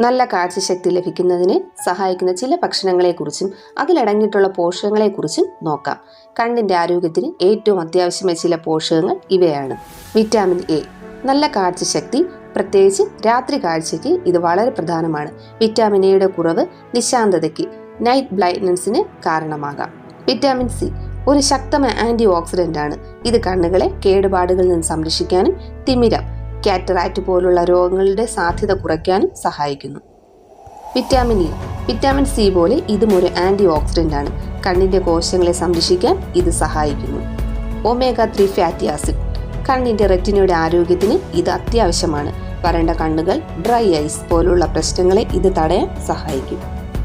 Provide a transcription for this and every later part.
നല്ല കാഴ്ചശക്തി ലഭിക്കുന്നതിന് സഹായിക്കുന്ന ചില ഭക്ഷണങ്ങളെക്കുറിച്ചും അതിലടങ്ങിയിട്ടുള്ള പോഷകങ്ങളെക്കുറിച്ചും നോക്കാം. കണ്ണിന്റെ ആരോഗ്യത്തിന് ഏറ്റവും അത്യാവശ്യമായ ചില പോഷകങ്ങൾ ഇവയാണ്. Vitamin A. നല്ല കാഴ്ചശക്തി പ്രത്യേകിച്ച് രാത്രി കാഴ്ചയ്ക്ക് ഇത് വളരെ പ്രധാനമാണ്. വിറ്റാമിൻ എയുടെ കുറവ് നിശാന്തതയ്ക്ക് നൈറ്റ് ബ്ലൈറ്റ്നസിന് കാരണമാകാം. വിറ്റാമിൻ സി ഒരു ശക്തമായ ആന്റി ഓക്സിഡന്റ് ആണ്. ഇത് കണ്ണുകളെ കേടുപാടുകളിൽ നിന്ന് സംരക്ഷിക്കാനും തിമിരം കാറ്ററാക്റ്റ് പോലുള്ള രോഗങ്ങളുടെ സാധ്യത കുറയ്ക്കാനും സഹായിക്കുന്നു. വിറ്റാമിൻ ഇ വിറ്റാമിൻ സി പോലെ ഇതും ഒരു ആന്റി ഓക്സിഡന്റ് ആണ്. കണ്ണിന്റെ കോശങ്ങളെ സംരക്ഷിക്കാൻ ഇത് സഹായിക്കുന്നു. ഒമേഗ ത്രീ ഫാറ്റി ആസിഡ് കണ്ണിന്റെ റെറ്റിനയുടെ ആരോഗ്യത്തിന് ഇത് അത്യാവശ്യമാണ്. വരണ്ട കണ്ണുകൾ ഡ്രൈ ഐസ് പോലുള്ള പ്രശ്നങ്ങളെ ഇത് തടയാൻ സഹായിക്കും.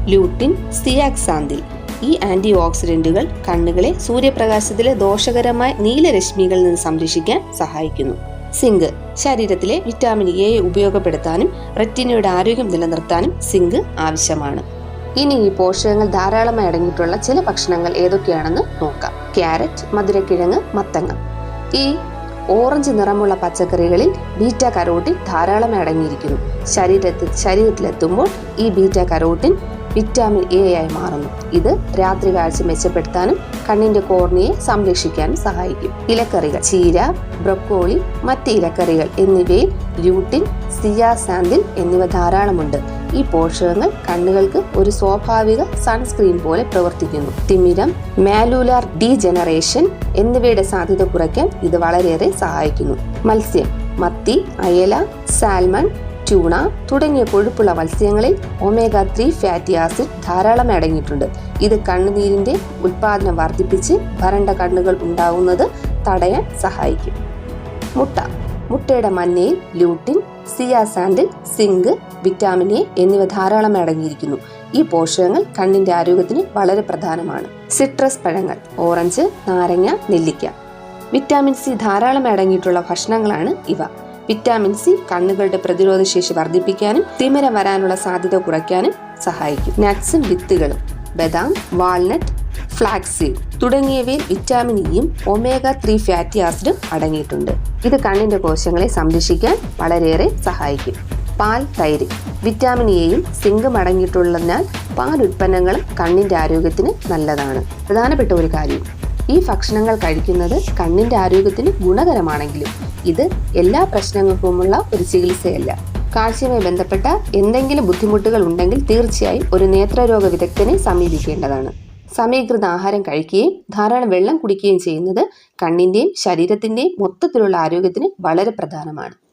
ലൂട്ടിൻ സിയാക്സാന്തിൽ ഈ ആന്റി ഓക്സിഡന്റുകൾ കണ്ണുകളെ സൂര്യപ്രകാശത്തിലെ ദോഷകരമായ നീലരശ്മികളിൽ നിന്ന് സംരക്ഷിക്കാൻ സഹായിക്കുന്നു. സിങ്ക്. ശരീരത്തിലെ വിറ്റാമിൻ എ ഉപയോഗപ്പെടുത്താനും റെറ്റിനയുടെ ആരോഗ്യം നിലനിർത്താനും സിങ്ക് ആവശ്യമാണ്. ഇനി ഈ പോഷകങ്ങൾ ധാരാളമായി അടങ്ങിയിട്ടുള്ള ചില ഭക്ഷണങ്ങൾ ഏതൊക്കെയാണെന്ന് നോക്കാം. ക്യാരറ്റ് മധുരക്കിഴങ്ങ് മത്തങ്ങ. ഈ ഓറഞ്ച് നിറമുള്ള പച്ചക്കറികളിൽ ബീറ്റ കരോട്ടിൻ ധാരാളമായി അടങ്ങിയിരിക്കുന്നു. ശരീരത്തിൽ ശരീരത്തിലെത്തുമ്പോൾ ഈ ബീറ്റ കരോട്ടിൻ വിറ്റാമിൻ എ ആയി മാറുന്നു. ഇത് രാത്രി കാഴ്ച മെച്ചപ്പെടുത്താനും കണ്ണിന്റെ കോർണിയെ സംരക്ഷിക്കാനും സഹായിക്കും. ഇലക്കറികൾ ചീര ബ്രൊക്കോളി മറ്റ് ഇലക്കറികൾ എന്നിവയിൽ ല്യൂട്ടിൻ സിയാസാന്തിൻ എന്നിവ ധാരാളമുണ്ട്. ഈ പോഷകങ്ങൾ കണ്ണുകൾക്ക് ഒരു സ്വാഭാവിക സൺസ്ക്രീൻ പോലെ പ്രവർത്തിക്കുന്നു. തിമിരം മാലൂലാർ ഡീജനറേഷൻ എന്നിവയുടെ സാധ്യത കുറയ്ക്കാൻ ഇത് വളരെയേറെ സഹായിക്കുന്നു. മത്സ്യം മത്തി അയല സാൽമൺ ട്യൂണ തുടങ്ങിയ കൊഴുപ്പുള്ള മത്സ്യങ്ങളിൽ ഒമേഗ ത്രീ ഫാറ്റി ആസിഡ് ധാരാളം അടങ്ങിയിട്ടുണ്ട്. ഇത് കണ്ണുനീരിന്റെ ഉൽപാദനം വർദ്ധിപ്പിച്ച് വരണ്ട കണ്ണുകൾ ഉണ്ടാവുന്നത് തടയാൻ സഹായിക്കും. മുട്ട മുട്ടയുടെ മഞ്ഞയിൽ ലൂട്ടിൻ സിയാസാൻഡിൽ സിങ്ക് വിറ്റാമിൻ എ എന്നിവ ധാരാളം അടങ്ങിയിരിക്കുന്നു. ഈ പോഷകങ്ങൾ കണ്ണിന്റെ ആരോഗ്യത്തിന് വളരെ പ്രധാനമാണ്. സിട്രസ് പഴങ്ങൾ ഓറഞ്ച് നാരങ്ങ നെല്ലിക്ക. വിറ്റാമിൻ സി ധാരാളം അടങ്ങിയിട്ടുള്ള ഭക്ഷണങ്ങളാണ് ഇവ. വിറ്റാമിൻ സി കണ്ണുകളുടെ പ്രതിരോധ ശേഷി വർദ്ധിപ്പിക്കാനും തിമിരം വരാനുള്ള സാധ്യത കുറയ്ക്കാനും സഹായിക്കും. നട്ട്സും വിത്തുകളും ബദാം വാൾനട്ട് ഫ്ലാക്സീഡ് തുടങ്ങിയവയിൽ വിറ്റാമിൻ ഇയും ഒമേഗ ത്രീ ഫാറ്റി ആസിഡും അടങ്ങിയിട്ടുണ്ട്. ഇത് കണ്ണിന്റെ കോശങ്ങളെ സംരക്ഷിക്കാൻ വളരെയേറെ സഹായിക്കും. പാൽ തൈര് വിറ്റാമിൻ എയും സിങ്കും അടങ്ങിയിട്ടുള്ളതിനാൽ പാൽ ഉൽപ്പന്നങ്ങൾ കണ്ണിന്റെ ആരോഗ്യത്തിന് നല്ലതാണ്. പ്രധാനപ്പെട്ട ഒരു കാര്യം ഈ ഭക്ഷണങ്ങൾ കഴിക്കുന്നത് കണ്ണിന്റെ ആരോഗ്യത്തിന് ഗുണകരമാണെങ്കിലും ഇത് എല്ലാ പ്രശ്നങ്ങൾക്കുമുള്ള ഒരു ചികിത്സയല്ല. കാഴ്ചയുമായി ബന്ധപ്പെട്ട എന്തെങ്കിലും ബുദ്ധിമുട്ടുകൾ ഉണ്ടെങ്കിൽ തീർച്ചയായും ഒരു നേത്രരോഗ വിദഗ്ധനെ സമീപിക്കേണ്ടതാണ്. സമീകൃത ആഹാരം കഴിക്കുകയും ധാരാളം വെള്ളം കുടിക്കുകയും ചെയ്യുന്നത് കണ്ണിന്റെയും ശരീരത്തിന്റെയും മൊത്തത്തിലുള്ള ആരോഗ്യത്തിന് വളരെ പ്രധാനമാണ്.